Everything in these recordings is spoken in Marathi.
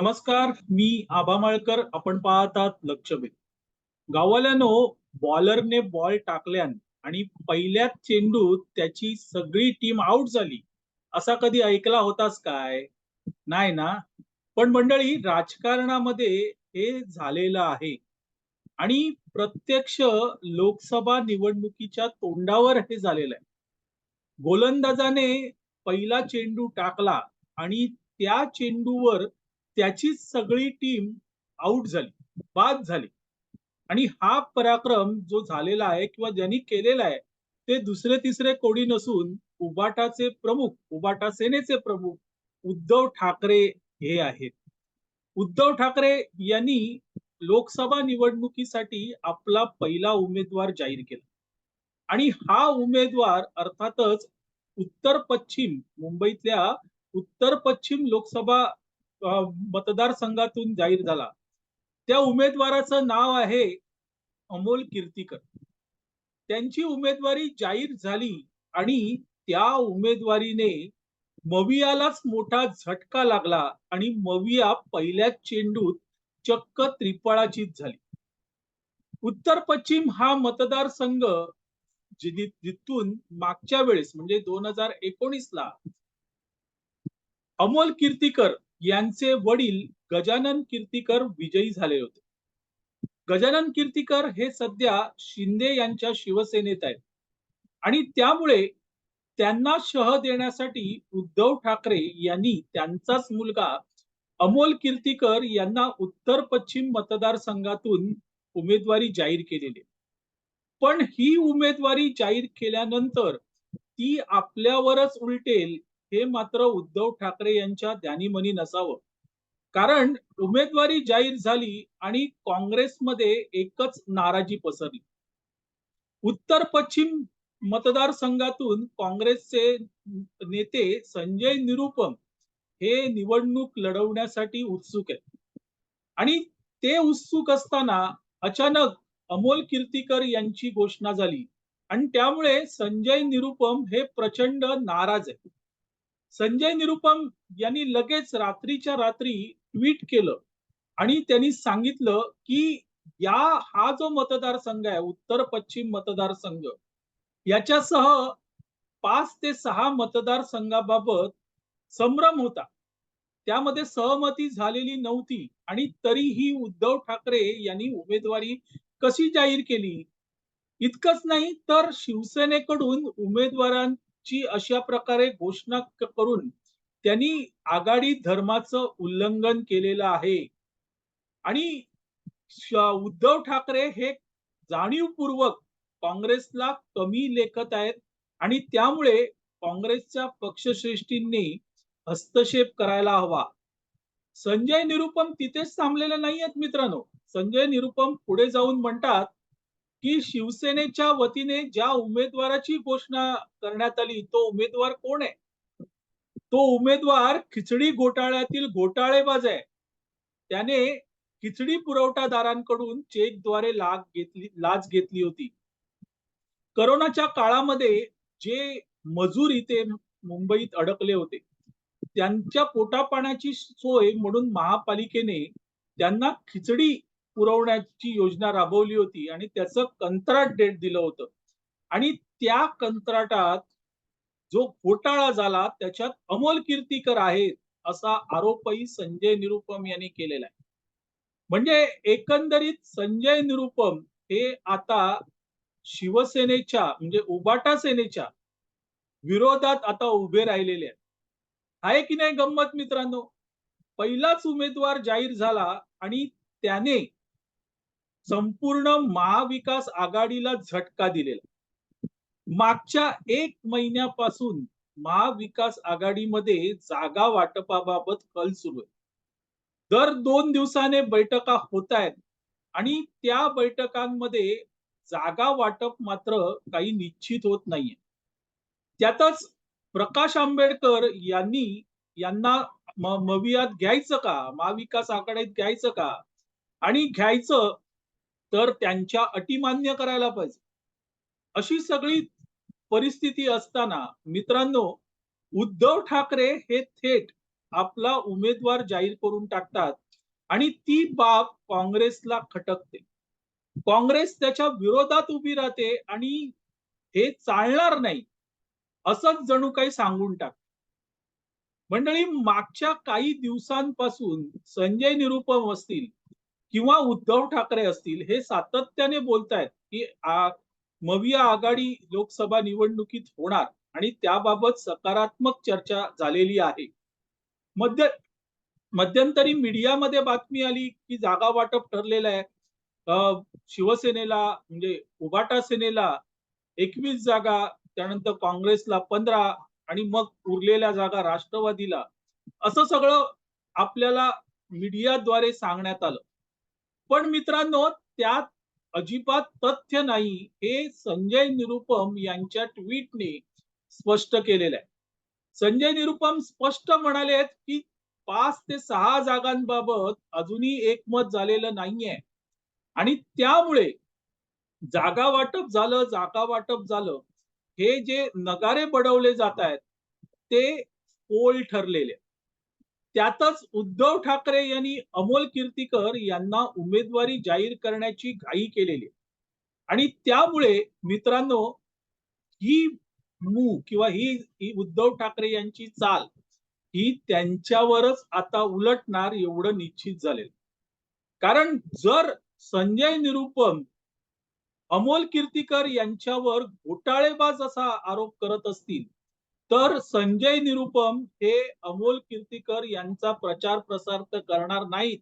नमस्कार मी आबा माळकर. आपण पाहतात लक्षवेध. गावाल्यानो बॉलरने बॉल टाकल्यान आणि पहिल्याच चेंडूत त्याची सगळी टीम आउट झाली. असा कधी ऐकला होतास काय? नाही ना? पण मंडळी राजकारणामध्ये हे झालेलं आहे. आणि प्रत्यक्ष लोकसभा निवडणुकीच्या तोंडावर हे झालेलं आहे. गोलंदाजाने पहिला चेंडू टाकला आणि त्या चेंडूवर त्याचीच सगळी टीम आउट झाली बाद झाली. आणि हा पराक्रम जो झालेला आहे किंवा ज्यांनी केलेला आहे ते दुसरे तिसरे कोणी नसून उबाटाचे प्रमुख उबाटा सेनेचे प्रमुख उद्धव ठाकरे हे आहेत. उद्धव ठाकरे यांनी लोकसभा निवडणुकीसाठी आपला पहिला उमेदवार जाहीर केला. आणि हा उमेदवार अर्थातच उत्तर पश्चिम मुंबईतल्या उत्तर पश्चिम लोकसभा मतदारसंघातून जाहीर झाला. त्या उमेदवाराचं नाव आहे अमोल कीर्तीकर. त्यांची उमेदवारी जाहीर झाली आणि त्या उमेदवारीने मवियालाच मोठा झटका लागला आणि मविया पहिल्याच चेंडूत चक्क त्रिफळाचीच झाली. उत्तर पश्चिम हा मतदारसंघ जिथून मागच्या वेळेस म्हणजे दोन हजार एकोणीस ला अमोल कीर्तीकर यांचे वडील गजानन कीर्तीकर विजयी झाले होते. गजानन कीर्तीकर हे सध्या शिंदे यांच्या शिवसेनेत आहेत. आणि त्यामुळे त्यांना शह देण्यासाठी उद्धव ठाकरे यांनी त्यांचाच मुलगा अमोल कीर्तीकर यांना उत्तर पश्चिम मतदारसंघातून उमेदवारी जाहीर केलेली. पण ही उमेदवारी जाहीर केल्यानंतर ती आपल्यावरच उलटेल हे मात्र उद्धव ठाकरे यांच्या ध्यानीमनी नसावं. कारण उमेदवारी जाहीर झाली आणि काँग्रेसमध्ये एकच नाराजी पसरली. उत्तर पश्चिम मतदारसंघातून काँग्रेसचे नेते संजय निरुपम हे निवडणूक लढवण्यासाठी उत्सुक आहेत. आणि ते उत्सुक असताना अचानक अमोल कीर्तीकर यांची घोषणा झाली. आणि त्यामुळे संजय निरुपम हे प्रचंड नाराज आहे संजय निरुपम यांनी लगेच रात्रीच्या रात्री ट्विट केलं आणि त्यांनी सांगितलं की या हा जो मतदारसंघ आहे उत्तर पश्चिम मतदारसंघ याच्यासह पाच ते सहा मतदारसंघाबाबत संभ्रम होता. त्यामध्ये सहमती झालेली नव्हती आणि तरीही उद्धव ठाकरे यांनी उमेदवारी कशी जाहीर केली? इतकंच नाही तर शिवसेनेकडून उमेदवारां ची अशा प्रकारे घोषणा करून त्यांनी आघाडी धर्माचं उल्लंघन केलेलं आहे. आणि उद्धव ठाकरे हे जाणीवपूर्वक काँग्रेसला कमी लेखत आहेत आणि त्यामुळे काँग्रेसच्या पक्षश्रेष्ठींनी हस्तक्षेप करायला हवा. संजय निरुपम तिथेच थांबलेले नाही आहेत मित्रांनो. संजय निरुपम पुढे जाऊन म्हणतात की शिवसेनेच्या वतीने ज्या उमेदवाराची घोषणा करण्यात आली तो उमेदवार कोण आहे? तो उमेदवार खिचडी घोटाळ्यातील घोटाळेबाज आहे. त्याने खिचडी पुरवठादारांकडून चेकद्वारे लाग घेतली लाच घेतली होती. करोनाच्या काळामध्ये जे मजूर इथे मुंबईत अडकले होते त्यांच्या पोटापाण्याची सोय म्हणून महापालिकेने त्यांना खिचडी पुरवण्याची योजना राबवली होती आणि त्याचं कंत्राट डेट दिलं होतं. आणि त्या कंत्राटात जो घोटाळा झाला त्याच्यात अमोल कीर्तीकर आहेत असा आरोपही संजय निरुपम यांनी केलेला आहे. म्हणजे एकंदरीत संजय निरुपम हे आता शिवसेनेच्या म्हणजे उबाटा सेनेच्या विरोधात आता उभे राहिलेले आहेत. आहे की नाही गंमत मित्रांनो? पहिलाच उमेदवार जाहीर झाला आणि त्याने संपूर्ण महाविकास आघाडीला झटका दिलेला. मागच्या एक महिन्यापासून महाविकास आघाडीमध्ये जागा वाटपाबाबत कल सुरू आहे. दर दोन दिवसाने बैठका होत आहेत आणि त्या बैठकांमध्ये जागा वाटप मात्र काही निश्चित होत नाहीये. त्यातच प्रकाश आंबेडकर यांनी यांना म- मवियात घ्यायचं का? महाविकास आघाडीत घ्यायचं का? आणि घ्यायचं तर त्यांच्या अटी मान्य करायला पाहिजे. अशी सगळी परिस्थिती असताना मित्रांनो उद्धव ठाकरे हे थेट आपला उमेदवार जाहीर करून टाकतात आणि ती बाब काँग्रेसला खटकते. काँग्रेस त्याच्या विरोधात उभी राहते आणि हे चालणार नाही असंच जणू काही सांगून टाक मंडळी मागच्या काही दिवसांपासून संजय निरुपम असतील किंवा उद्धव ठाकरे असतील हे सातत्याने बोलतायत की मविया आघाडी लोकसभा निवडणुकीत होणार आणि त्याबाबत सकारात्मक चर्चा झालेली आहे. मध्य मध्यंतरी मीडियामध्ये बातमी आली की जागा वाटप ठरलेलं आहे. शिवसेनेला म्हणजे उबाटा सेनेला एकवीस जागा त्यानंतर काँग्रेसला पंधरा आणि मग उरलेल्या जागा राष्ट्रवादीला. असं सगळं आपल्याला मीडियाद्वारे सांगण्यात आलं. पण मित्रांनो त्यात अजिबात तथ्य नाही. हे संजय निरुपम यांच्या ट्विटने स्पष्ट केलेलं आहे. संजय निरुपम स्पष्ट म्हणाले आहेत की पाच ते सहा जागांबाबत अजूनही एकमत झालेलं नाहीये. आणि त्यामुळे जागा वाटप झालं जागा वाटप झालं हे जे नगारे बडवले जात आहेत ते पोल ठरलेले त्यातच उद्धव ठाकरे यांनी अमोल कीर्तीकर यांना उमेदवारी जाहीर करण्याची घाई केलेली आणि त्यामुळे मित्रांनो ही मू किंवा ही ही उद्धव ठाकरे यांची चाल ही त्यांच्यावरच आता उलटणार एवढं निश्चित झालेलं. कारण जर संजय निरुपम अमोल कीर्तीकर यांच्यावर घोटाळेबाज असा आरोप करत असतील तर संजय निरुपम हे अमोल कीर्तीकर यांचा प्रचार प्रसार तर करणार नाहीत.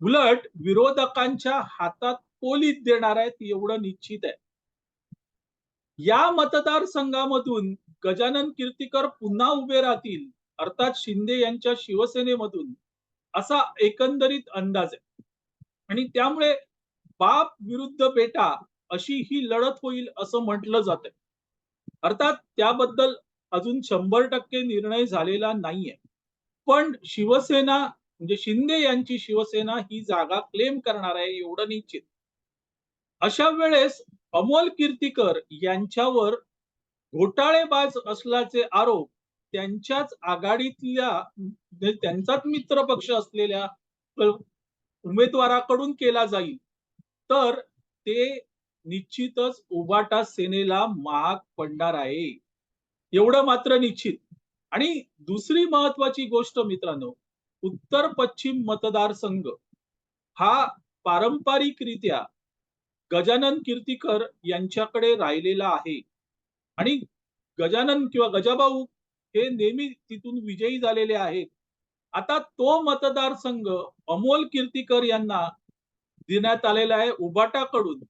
उलट विरोधकांच्या हातात पोलीस देणार आहेत एवढं निश्चित आहे. या मतदारसंघामधून गजानन कीर्तीकर पुन्हा उभे राहतील अर्थात शिंदे यांच्या शिवसेनेमधून असा एकंदरीत अंदाज आहे. आणि त्यामुळे बाप विरुद्ध बेटा अशी ही लढत होईल असं म्हटलं जात अर्थात त्याबद्दल अजून शंभर टक्के निर्णय झालेला नाहीये. पण शिवसेना म्हणजे शिंदे यांची शिवसेना ही जागा क्लेम करणार आहे एवढं निश्चित. अशा वेळेस अमोल कीर्तीकर यांच्यावर घोटाळेबाज असल्याचे आरोप त्यांच्याच आघाडीतल्या म्हणजे त्यांचाच मित्र पक्ष असलेल्या उमेदवाराकडून केला जाईल. तर ते निश्चितच उबाटा सेनेला महाग पडणार आहे. एवढं मात्र निश्चित. आणि दुसरी महत्वाची गोष्ट मित्रांनो उत्तर पश्चिम मतदारसंघ हा पारंपरिकरित्या गजानन कीर्तीकर यांच्याकडे राहिलेला आहे. आणि गजानन किंवा गजाभाऊ हे नेहमी तिथून विजयी झालेले आहेत. आता तो मतदारसंघ अमोल कीर्तीकर यांना देण्यात आलेला आहे उबाटाकडून.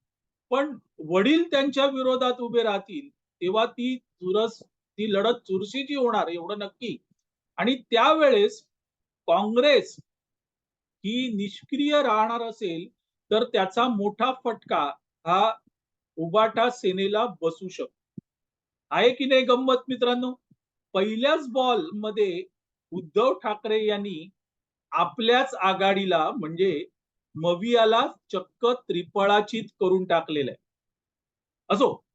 पण वडील त्यांच्या विरोधात उभे राहतील तेव्हा ती चुरस ती लढत चुरशीची होणार एवढं नक्की. आणि त्यावेळेस काँग्रेस ही निष्क्रिय राहणार असेल तर त्याचा मोठा फटका हा उबाटा सेनेला बसू शकतो. आहे की नाही गंमत मित्रांनो? पहिल्याच बॉलमध्ये उद्धव ठाकरे यांनी आपल्याच आघाडीला म्हणजे मवियाला चक्क त्रिपळाचित करून टाकलेलं आहे. असो